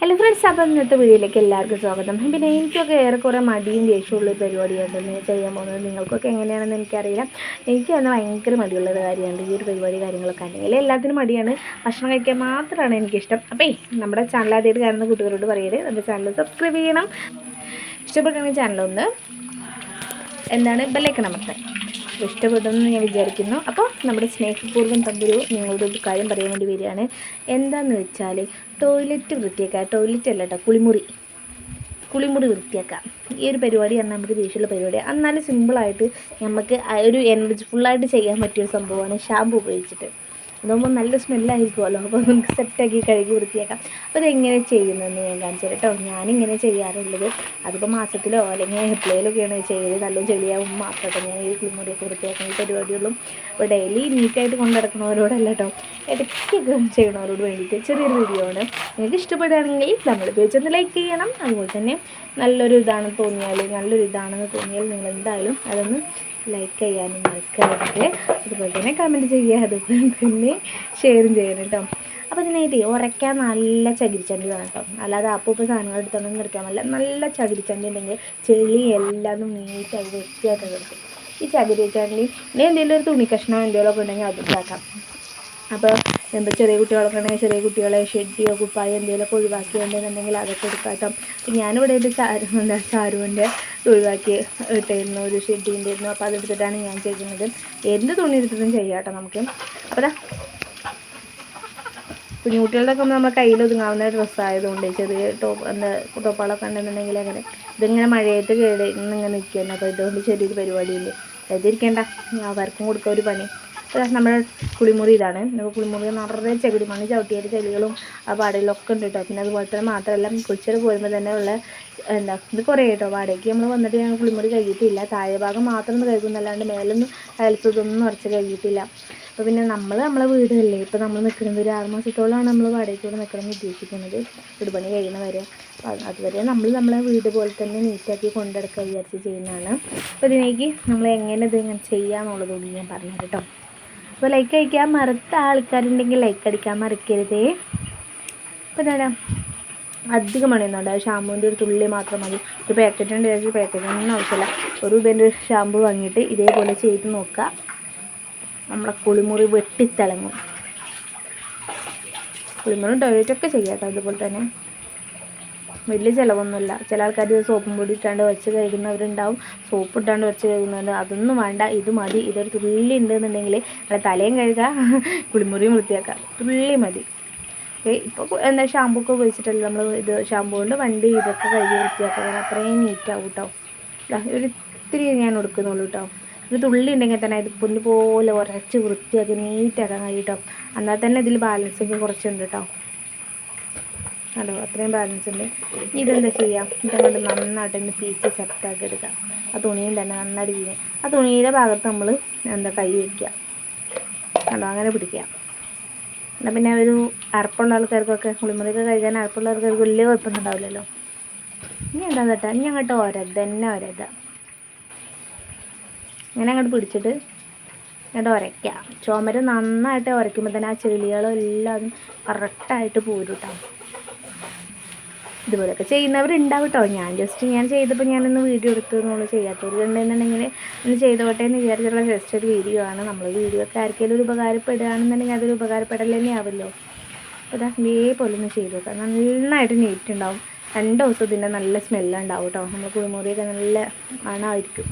Hello friends അപ്പം ഇന്നത്തെ വീഡിയോയിലേക്ക് എല്ലാവർക്കും സ്വാഗതം. പിന്നെ എനിക്കൊക്കെ ഏറെക്കുറെ മടിയും ദേഷ്യമുള്ള ഒരു പരിപാടിയാണ് ഞാൻ ചെയ്യാൻ പോകുന്നത് നിങ്ങൾക്കൊക്കെ എങ്ങനെയാണെന്ന് എനിക്കറിയില്ല. എനിക്ക് തന്നെ ഭയങ്കര മടിയുള്ള ഒരു കാര്യമാണ്. ഈ ഒരു പരിപാടി കാര്യങ്ങളൊക്കെ അല്ലെങ്കിൽ എല്ലാത്തിനും മടിയാണ്. ഭക്ഷണം കഴിക്കാൻ മാത്രമാണ് എനിക്കിഷ്ടം. അപ്പോൾ നമ്മുടെ ചാനൽ ആദ്യമായിട്ട് കാണുന്ന കുട്ടികളോട് പറയരുത് നമ്മുടെ ചാനൽ സബ്സ്ക്രൈബ് ചെയ്യണം. ഇഷ്ടപ്പെട്ടാണെങ്കിൽ ചാനലൊന്ന് എന്താണ് ബെല്ലൈക്കൺ അമർത്താൻ ഇഷ്ടപ്പെടുമെന്ന് ഞാൻ വിചാരിക്കുന്നു. അപ്പോൾ നമ്മുടെ സ്നേഹപൂർവം തമ്പുരു നിങ്ങളുടെ ഒരു കാര്യം പറയാൻ വേണ്ടി വരികയാണ്. എന്താണെന്ന് വെച്ചാൽ ടോയ്ലറ്റ് വൃത്തിയാക്കുക. ടോയ്ലറ്റ് അല്ല കേട്ടോ കുളിമുറി. കുളിമുറി വൃത്തിയാക്കാം ഈ ഒരു പരിപാടി പരിപാടിയാണ് നമുക്ക് ദേഷ്യമുള്ള പരിപാടി എന്നാലും സിമ്പിളായിട്ട് നമുക്ക് ഒരു എനർജി ഫുള്ളായിട്ട് ചെയ്യാൻ പറ്റിയ ഒരു സംഭവമാണ് ഷാമ്പു ഉപയോഗിച്ചിട്ട്. അതാകുമ്പോൾ നല്ല സ്മെല്ലായിരിക്കുമല്ലോ അപ്പോൾ നമുക്ക് സെറ്റാക്കി കഴുകി വൃത്തിയാക്കാം. അപ്പോൾ ഇതെങ്ങനെ ചെയ്യുന്നതെന്ന് ഞാൻ കാണിച്ചു കേട്ടോ. ഞാനിങ്ങനെ ചെയ്യാറുള്ളത് അതിപ്പോൾ മാസത്തിലോ അല്ലെങ്കിൽ എപ്പോഴേലൊക്കെയാണ് ചെയ്ത് നല്ലോണം ചെളിയാവും മാത്രമേ ഞാൻ ഈ കുളിമുടിയൊക്കെ വൃത്തിയാക്കുന്ന പരിപാടികളും അപ്പോൾ ഡെയിലി നീറ്റായിട്ട് കൊണ്ടു നടക്കുന്നവരോടല്ല കേട്ടോ. ഇടയ്ക്കൊക്കെ ചെയ്യണവരോട് വേണ്ടിയിട്ട് ചെറിയൊരു വീഡിയോ ആണ്. നിങ്ങൾക്ക് ഇഷ്ടപ്പെടുകയാണെങ്കിൽ നമ്മൾ ഉപയോഗിച്ചൊന്ന് ലൈക്ക് ചെയ്യണം. അതുപോലെ തന്നെ നല്ലൊരു ഇതാണെന്ന് തോന്നിയാൽ നല്ലൊരു ഇതാണെന്ന് തോന്നിയാൽ നിങ്ങൾ എന്തായാലും അതൊന്ന് ലൈക്ക് ചെയ്യാനും മറക്കാറുണ്ട് അതുപോലെ തന്നെ കമന്റ് ചെയ്യുക. അതുപോലെ തന്നെ ഷെയറും ചെയ്യണം കേട്ടോ. അപ്പോൾ ഇതിനായിട്ട് ഉറയ്ക്കാൻ നല്ല ചകിരിച്ചണ്ടി വേണം കേട്ടോ. അല്ലാതെ അപ്പോൾ ഇപ്പോൾ സാധനങ്ങൾ എടുത്തൊന്നും നിർത്താൻ പറ്റില്ല. നല്ല ചകിരിച്ചണ്ടി ഉണ്ടെങ്കിൽ ചെളി എല്ലാം നീറ്റായി വൃത്തിയായിട്ട് കിടക്കും ഈ ചകിരിച്ചണ്ടി ഇനി എന്തെങ്കിലും ഒരു തുണി കഷ്ണം എന്തെങ്കിലുമൊക്കെ ഉണ്ടെങ്കിൽ അത് ഇതാക്കാം. അപ്പോൾ എന്താ ചെറിയ കുട്ടികളൊക്കെ ഉണ്ടെങ്കിൽ ചെറിയ കുട്ടികളെ ഷെഡിയോ കുപ്പായോ എന്തെങ്കിലുമൊക്കെ ഒഴിവാക്കിയോണ്ടെന്നുണ്ടെങ്കിൽ അതൊക്കെ എടുക്കാം കേട്ടോ. ഞാനിവിടെ ഒരു ചാരു എന്താ ചാരുവിന്റെ ഒഴിവാക്കി ഇട്ടിരുന്നു ഒരു ഷെഡിന്റെ ഇരുന്നു അപ്പോൾ അതെടുത്തിട്ടാണ് ഞാൻ ചെയ്യുന്നത് എന്ത് തുണി എടുത്തിട്ടും ചെയ്യാം കേട്ടോ നമുക്ക്. അപ്പോൾ ദാ കുഞ്ഞുകുട്ടികളുടെ ഒക്കെ നമ്മൾ കയ്യിൽ ഒതുങ്ങാവുന്ന ഡ്രസ്സായതുകൊണ്ട് ചെറിയ ടോപ്പ് എന്താ ടോപ്പുകളൊക്കെ ഉണ്ടെന്നുണ്ടെങ്കിൽ അങ്ങനെ ഇതിങ്ങനെ മഴയത്ത് കേട് ഇങ്ങനെ നിൽക്കുകയാണ്. അപ്പോൾ ഇതുകൊണ്ട് ചെറിയൊരു പരിപാടിയില്ല. എഴുതിയിരിക്കേണ്ട അവർക്കും കൊടുക്കുക ഒരു പണി. അപ്പോൾ നമ്മുടെ കുളിമുറി ഇതാണ്. നമുക്ക് കുളിമുറി നിറയെ ചകിരി മണ്ണ് ചവിട്ടിയ ചെളികളും ആ പാടയിലൊക്കെ ഉണ്ട് കേട്ടോ. പിന്നെ അതുപോലെ തന്നെ മാത്രമല്ല കൊച്ചിയിൽ പോരുമ്പോൾ തന്നെ ഉള്ള എന്താ ഇത് കുറേ കേട്ടോ വാടകയ്ക്ക് നമ്മൾ വന്നിട്ട് ഞങ്ങൾ കുളിമുറി കഴിയിട്ടില്ല താഴെ ഭാഗം മാത്രം ഒന്ന് കഴുകുന്നല്ലാണ്ട് മേലൊന്നും അയൽസതൊന്നും ഉറച്ച് കഴിയിട്ടില്ല അപ്പോൾ പിന്നെ നമ്മൾ നമ്മളെ വീടല്ലേ ഇപ്പോൾ നമ്മൾ നിൽക്കുന്നത് ഒരു ആറ് മാസത്തോളമാണ് നമ്മൾ വാടകയ്ക്ക് ഇവിടെ നിൽക്കണം എന്ന് ഉദ്ദേശിക്കുന്നത് വീട് പണി കഴിയണ വരെ. അതുവരെ നമ്മൾ നമ്മളെ വീട് പോലെ തന്നെ നീറ്റാക്കി കൊണ്ടെടുക്കുക വിചാരിച്ച് ചെയ്യുന്നതാണ്. അപ്പോൾ ഇതിലേക്ക് നമ്മൾ എങ്ങനെ ഇത് ഇങ്ങനെ ചെയ്യാമെന്നുള്ളത് കൂടി ഞാൻ പറഞ്ഞു കേട്ടോ. അപ്പോൾ ലൈക്ക് അയക്കാൻ മറുത്ത ആൾക്കാരുണ്ടെങ്കിൽ ലൈക്ക് അടിക്കാൻ മറക്കരുതേ. അപ്പോൾ എന്താ അധികം മണിയൊന്നുണ്ട് ഷാമ്പൂവിന്റെ ഒരു തുള്ളി മാത്രം മതി. ഒരു പാക്കറ്റ് ഉണ്ട്. വിചാരിച്ച് പാക്കറ്റ് ഒന്നും ആവശ്യമില്ല. ഒരു രൂപേന്റെ ഒരു ഷാമ്പു വാങ്ങിയിട്ട് ഇതേപോലെ ചെയ്ത് നോക്കുക. നമ്മളെ കുളിമുറി വെട്ടിത്തിളങ്ങും. കുളിമുറി ടോയ്ലറ്റൊക്കെ ചെയ്യാം കേട്ടോ അതുപോലെ തന്നെ. വലിയ ചിലവൊന്നുമില്ല. ചില ആൾക്കാർ സോപ്പും പൊടി ഇട്ടാണ്ട് വെച്ച് കഴുകുന്നവരുണ്ടാവും. സോപ്പ് ഇട്ടാണ്ട് വെച്ച് കഴുകുന്നവരുണ്ട്. അതൊന്നും വേണ്ട. ഇത് മതി. ഇതൊരു തുള്ളി ഉണ്ടെന്നുണ്ടെങ്കിൽ നമ്മുടെ തലയും കഴുകുക കുളിമുറിയും വൃത്തിയാക്കുക തുള്ളി മതി. ഇപ്പോൾ എന്താ ഷാമ്പൂ ഒക്കെ ഉപയോഗിച്ചിട്ടല്ലേ നമ്മൾ ഇത് ഷാമ്പൂ കൊണ്ട് വണ്ടി ഇതൊക്കെ കഴുകി വൃത്തിയാക്കുക. കാരണം അത്രയും നീറ്റാവും കേട്ടോ ഒരു ഇത്തിരി ഞാൻ എടുക്കുന്നുള്ളൂ കേട്ടോ ഒരു തുള്ളി ഉണ്ടെങ്കിൽ തന്നെ ഇത് പൊന്നു പോലെ ഉരച്ച് വൃത്തിയാക്കി നീറ്റാക്കാൻ കഴിയും കേട്ടോ എന്നാൽ തന്നെ ഇതിൽ ബാലൻസ് ഒക്കെ കുറച്ചുണ്ട് കേട്ടോ അതോ അത്രയും ബാലൻസ് ഉണ്ട്. ഇതെന്താ ചെയ്യാം? ഇതങ്ങോട്ട് നന്നായിട്ട് ഒന്ന് പീച്ച് സെറ്റാക്കി എടുക്കാം. ആ തുണിയും തന്നെ നന്നായിട്ട് ചെയ്യാം ആ തുണിയുടെ ഭാഗത്ത് നമ്മൾ എന്താ കൈ വയ്ക്കുക അതോ അങ്ങനെ പിടിക്കുക എന്നാൽ പിന്നെ ഒരു അറപ്പുള്ള ആൾക്കാർക്കൊക്കെ കുളിമുറിയൊക്കെ കഴിക്കാൻ അറപ്പുള്ള ആൾക്കാർക്ക് വലിയ കുഴപ്പമൊന്നും ഉണ്ടാവില്ലല്ലോ ഇനി എന്താ തട്ടാ ഇനി അങ്ങോട്ട് ഒരത് തന്നെ ഒരത ഇങ്ങനെ അങ്ങോട്ട് പിടിച്ചിട്ട് എന്നിട്ട് ഉരയ്ക്കുക ചുമര് നന്നായിട്ട് ഉരയ്ക്കുമ്പോൾ തന്നെ ആ ചെളികളും എല്ലാം കറക്റ്റായിട്ട് പോരും കേട്ടോ ഇതുപോലെയൊക്കെ ചെയ്യുന്നവരുണ്ടാവും കേട്ടോ ഞാൻ ജസ്റ്റ് ഞാൻ ചെയ്തപ്പോൾ ഞാനൊന്ന് വീഡിയോ എടുത്തു എന്നുള്ളൂ. ചെയ്യാത്തവർ ഉണ്ടെന്നുണ്ടെങ്കിൽ ഒന്ന് ചെയ്തോട്ടെ എന്ന് വിചാരിച്ചുള്ള ജസ്റ്റ് ഒരു വീഡിയോ ആണ് നമ്മൾ വീഡിയോ ഒക്കെ ആർക്കെങ്കിലും ഒരു ഉപകാരപ്പെടുകയാണെന്നുണ്ടെങ്കിൽ അതൊരു ഉപകാരപ്പെടൽ തന്നെ ആവല്ലോ അപ്പോൾ ഇതാ ഇതേപോലെ ഒന്ന് ചെയ്തു നോക്കാം. നന്നായിട്ട് നീറ്റ് ഉണ്ടാവും. രണ്ട് ദിവസം ഇതിന്റെ നല്ല സ്മെല്ലുണ്ടാവും കേട്ടോ നമ്മൾ കുളിമുറിയൊക്കെ നല്ല മണമായിരിക്കും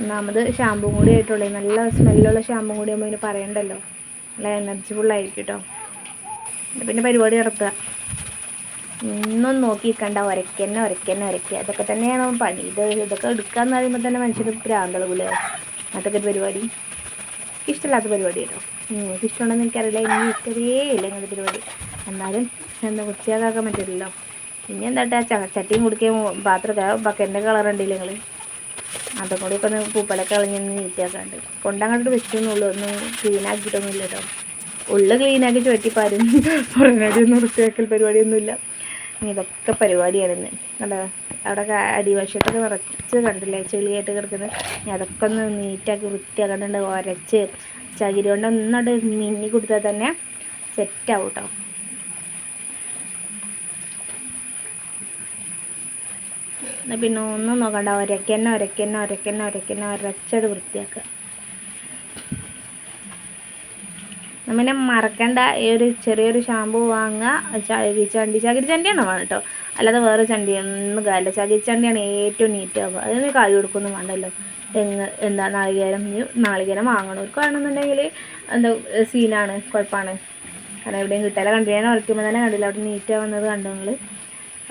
ഒന്നാമത് ഷാമ്പും കൂടി ആയിട്ടുള്ളത് നല്ല സ്മെല്ലുള്ള ഷാമ്പും കൂടി ആകുമ്പോൾ ഇതിന് പറയണ്ടല്ലോ. നല്ല എനർജി ഫുള്ളായിരിക്കും കേട്ടോ പിന്നെ പരിപാടി നടത്തുക ഒന്നും നോക്കി ഒരക്കന്നെ ഒരക്കന്നെ ഒരക്കുക ഇതൊക്കെ തന്നെയാണ് പണി. ഇത് ഇതൊക്കെ എടുക്കാന്ന് പറയുമ്പോൾ തന്നെ മനുഷ്യർ ഭ്രാന്തളകൂലേ അതൊക്കെ ഒരു പരിപാടി. ഇഷ്ടമില്ലാത്ത പരിപാടി കേട്ടോ. നിങ്ങൾക്ക് ഇഷ്ടമുണ്ടെന്ന് എനിക്കറിയില്ല. എനിക്ക് ഇഷ്ടമേ ഇല്ല ഇങ്ങനത്തെ പരിപാടി. എന്നാലും എന്താ വൃത്തിയാക്കാൻ പറ്റില്ലല്ലോ. ഇനി എന്താട്ടാ? ചട്ടിയും കുടിക്കുകയും പാത്രമൊക്കെ ബക്കറ്റിന്റെ കളർ ഉണ്ടല്ലോ നിങ്ങൾ അതും കൂടി ഒന്ന് പൂപ്പലൊക്കെ കളഞ്ഞൊന്ന് നീറ്റാക്കാണ്ട് കൊണ്ടങ്ങോട്ട് വെച്ചൊന്നുള്ളൂ. ഒന്ന് ക്ലീൻ ആക്കിയിട്ടൊന്നുമില്ല കേട്ടോ. ഉള്ളു ക്ലീനാക്കി ചുവട്ടിപ്പാരും പുറമേ ഒന്നും വൃത്തിയാക്കൽ പരിപാടിയൊന്നുമില്ല. ഇനി ഇതൊക്കെ പരിപാടിയായിരുന്നു കണ്ടോ? അവിടെ അടിവശത്തൊക്കെ നിറച്ച് കണ്ടില്ലേ? ചെളിയായിട്ട് കിടക്കുന്നത് ഞാൻ അതൊക്കെ ഒന്ന് നീറ്റാക്കി വൃത്തിയാക്കാണ്ട് ഒരച്ച് ചകിരി കൊണ്ട് ഒന്നോട് മിന്നി കൊടുത്താൽ തന്നെ സെറ്റാവും കേട്ടോ പിന്നെ ഒന്നും നോക്കണ്ട. ഉരക്കന്നെ ഉരക്കന്നെ ഉരക്കന്നെ ഉരക്കന്നെ ഒരച്ചത് വൃത്തിയാക്കുക പിന്നെ മറക്കണ്ട ഈ ഒരു ചെറിയൊരു ഷാമ്പു വാങ്ങുക. ചകിരി ചണ്ടി ചകിരി ചണ്ടിയാണ് വേണം അല്ലാതെ വേറെ ചണ്ടി ഒന്നും കാര്യമില്ല ചകിരി ചണ്ടിയാണ് ഏറ്റവും നീറ്റ് ആവുക. അതിന് കായ് കൊടുക്കൊന്നും വേണ്ടല്ലോ. തെങ്ങ് എന്താ നാളികേരം നാളികേരം വാങ്ങണവർക്ക് വേണമെന്നുണ്ടെങ്കിൽ എന്താ സീനാണ് കുഴപ്പമാണ് കാരണം എവിടെയും കിട്ടാതെ കണ്ടില്ല? ഉറക്കുമ്പോൾ തന്നെ കണ്ടില്ല? അവിടെ നീറ്റ് ആവുന്നത് കണ്ടു നിങ്ങൾ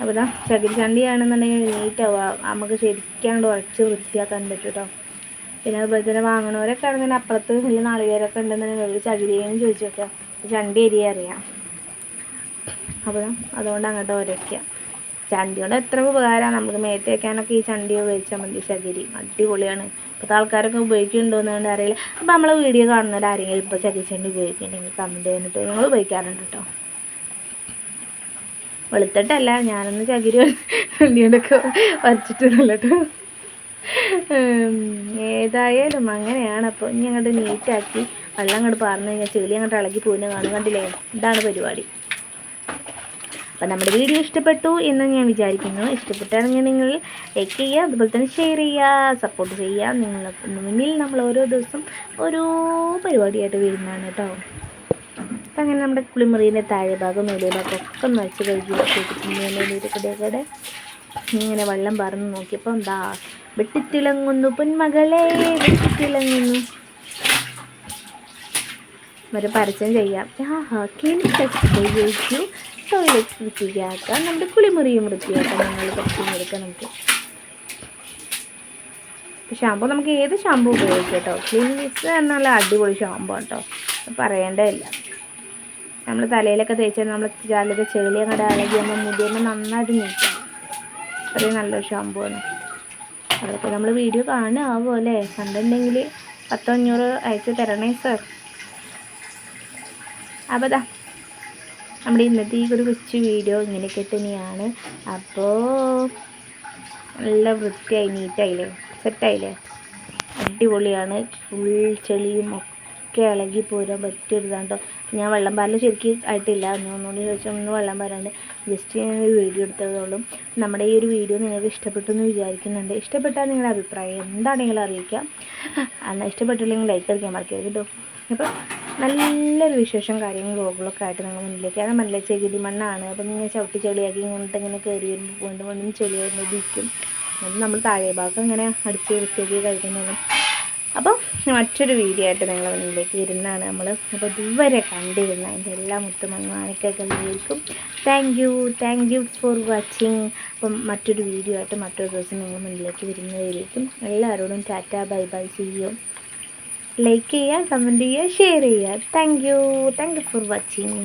അപ്പോൾ ഇതാ ചകിരി ചണ്ടിയാണെന്നുണ്ടെങ്കിൽ നീറ്റ് ആവുക. നമുക്ക് ശരിക്കും ഉറച്ച് വൃത്തിയാക്കാൻ പറ്റും കേട്ടോ പിന്നെ അതുപോലെ തന്നെ വാങ്ങണവരൊക്കെ ആണെങ്കിൽ അപ്പുറത്ത് വലിയ നാളികേരമൊക്കെ ഉണ്ടെന്നുണ്ടെങ്കിൽ ഒരു ചകിരിയെന്ന് ചോദിച്ചു നോക്കുക. ചണ്ടി എരിയ അറിയാം. അപ്പോൾ അതുകൊണ്ട് അങ്ങോട്ട് ഓരോക്കാം ചണ്ടി കൊണ്ട് എത്ര ഉപകാരമാണ് നമുക്ക് മേത്ത് വയ്ക്കാനൊക്കെ ഈ ചണ്ടി ഉപയോഗിച്ചാൽ മതി ചകിരി. അടിപൊളിയാണ്. ഇപ്പോഴത്തെ ആൾക്കാരൊക്കെ ഉപയോഗിക്കുന്നുണ്ടോയെന്നുകൊണ്ട് അറിയില്ല. അപ്പോൾ നമ്മൾ വീഡിയോ കാണുന്നവർ ആരെങ്കിലും ഇപ്പോൾ ചകിരിച്ചണ്ടി ഉപയോഗിക്കുന്നുണ്ടെങ്കിൽ കമന്റ് ചെയ്തിട്ട് ഞങ്ങൾ ഉപയോഗിക്കാറുണ്ട് കേട്ടോ. വെളുത്തിട്ടല്ല ഞാനൊന്ന് ചകിരി വണ്ടിയോടൊക്കെ വരച്ചിട്ടൊന്നുമില്ല കേട്ടോ ഏതായാലും അങ്ങനെയാണ്. അപ്പോൾ ഇനി അങ്ങോട്ട് നീറ്റാക്കി വെള്ളം അങ്ങോട്ട് പാർന്നു കഴിഞ്ഞാൽ ചെളി അങ്ങോട്ട് ഇളകി പോകുന്ന കാണും. കണ്ടില്ലേ? ഇതാണ് പരിപാടി. അപ്പം നമ്മുടെ വീഡിയോ ഇഷ്ടപ്പെട്ടു എന്ന് ഞാൻ വിചാരിക്കുന്നു. ഇഷ്ടപ്പെട്ടാണെങ്കിൽ നിങ്ങൾ ലൈക്ക് ചെയ്യുക അതുപോലെ തന്നെ ഷെയർ ചെയ്യുക സപ്പോർട്ട് ചെയ്യുക. നിങ്ങൾ മുന്നിൽ നമ്മൾ ഓരോ ദിവസം ഓരോ പരിപാടിയായിട്ട് വരുന്നതാണ് കേട്ടോ അപ്പം അങ്ങനെ നമ്മുടെ കുളിമുറീന്റെ താഴെ ഭാഗം മേലെ ഭാഗം ഒക്കെ നിറച്ച് കഴുകി ഇങ്ങനെ വെള്ളം പറന്ന് നോക്കിയപ്പോൾ എന്താ വെട്ടിത്തിളങ്ങുന്നു പൊന്മകളെ വെട്ടിത്തിളങ്ങുന്നു. ഒരു പരസ്യം ചെയ്യാം. ടോയ്ലറ്റ് വൃത്തിയാക്കാം. നമ്മുടെ കുളിമുറിയും വൃത്തിയാക്കാം. നമ്മൾ കൊടുക്കാം നമുക്ക്. ഷാമ്പു നമുക്ക് ഏത് ഷാമ്പു ഉപയോഗിക്കാം കേട്ടോ ക്ലീനിക്സ് എന്നുള്ള അടിപൊളി ഷാമ്പു കേട്ടോ പറയേണ്ടതില്ല. നമ്മൾ തലയിലൊക്കെ തേച്ചാൽ നമ്മൾ തലയിലെ ചെളി അങ്ങോട്ട് ഇളകി നമ്മൾ മുടിയുമ്പോൾ നന്നായിട്ട് നീക്കാം. അത്രയും നല്ലൊരു ഷാമ്പു ആണ്. അതൊക്കെ നമ്മൾ വീഡിയോ കാണാവോ അല്ലേ കണ്ടിട്ടുണ്ടെങ്കിൽ പത്തോ അഞ്ഞൂറ് അയച്ചു തരണേ സർ അപ്പോൾ ദാ നമ്മുടെ ഇന്നത്തെ ഈ ഒരു കൊച്ചു വീഡിയോ ഇങ്ങനെയൊക്കെ തന്നെയാണ്. അപ്പോൾ നല്ല വൃത്തിയായി നീറ്റായില്ലേ? സെറ്റായില്ലേ അടിപൊളിയാണ്. ഫുൾ ചെളിയും ഒക്കെ ഇളകി പോരാൻ പറ്റിയൊരിതാണ് ഞാൻ വെള്ളം പാരൽ ശരിക്കും ആയിട്ടില്ല. ഒന്ന് ഒന്നുകൂടി ചോദിച്ചാൽ ഒന്ന് വെള്ളം പാരാണ്ട് ജസ്റ്റ് ഞാൻ ഒരു വീഡിയോ എടുത്തതോളും നമ്മുടെ ഈ ഒരു വീഡിയോ നിങ്ങൾക്ക് ഇഷ്ടപ്പെട്ടു എന്ന് വിചാരിക്കുന്നുണ്ട്. ഇഷ്ടപ്പെട്ടാൽ നിങ്ങളുടെ അഭിപ്രായം എന്താണെങ്കിലും അറിയിക്കാം എന്നാൽ ഇഷ്ടപ്പെട്ടില്ലെങ്കിൽ ലൈക്ക് അടിക്കാൻ മറക്കരുത് കേട്ടോ അപ്പോൾ നല്ലൊരു വിശേഷം കാര്യങ്ങളും വ്ളോഗുകളൊക്കെ ആയിട്ട് നിങ്ങൾ മുന്നിലേക്ക്. അത് നല്ല ചെകിടി മണ്ണാണ്. അപ്പം ഇങ്ങനെ ചവിട്ടി ചെളിയാക്കി ഇങ്ങോട്ട് ഇങ്ങനെ കയറി വരുമ്പോൾ വീണ്ടും വീണ്ടും വരുമ്പോൾ ഇരിക്കും നമ്മൾ താഴെ ഭാഗം ഇങ്ങനെ അടിച്ച് വൃത്തിയാക്കി കഴിക്കുന്നതാണ്. അപ്പോൾ മറ്റൊരു വീഡിയോ ആയിട്ട് നിങ്ങൾ മുന്നിലേക്ക് വരുന്നതാണ് നമ്മൾ അപ്പോൾ ഇതുവരെ കണ്ടിരുന്ന എന്റെ എല്ലാ മുത്തുമങ്ങാനൊക്കെ വിചാരിക്കും thank you thank you for watching അപ്പം മറ്റൊരു വീഡിയോ ആയിട്ട് മറ്റൊരു ദിവസം നിങ്ങൾ മുന്നിലേക്ക് വരുന്നതായിരിക്കും. എല്ലാവരോടും ടാറ്റ ബൈ ബൈ ചെയ്യൂ ലൈക്ക് ചെയ്യുക കമന്റ് ചെയ്യുക ഷെയർ ചെയ്യുക. Thank you thank you for watching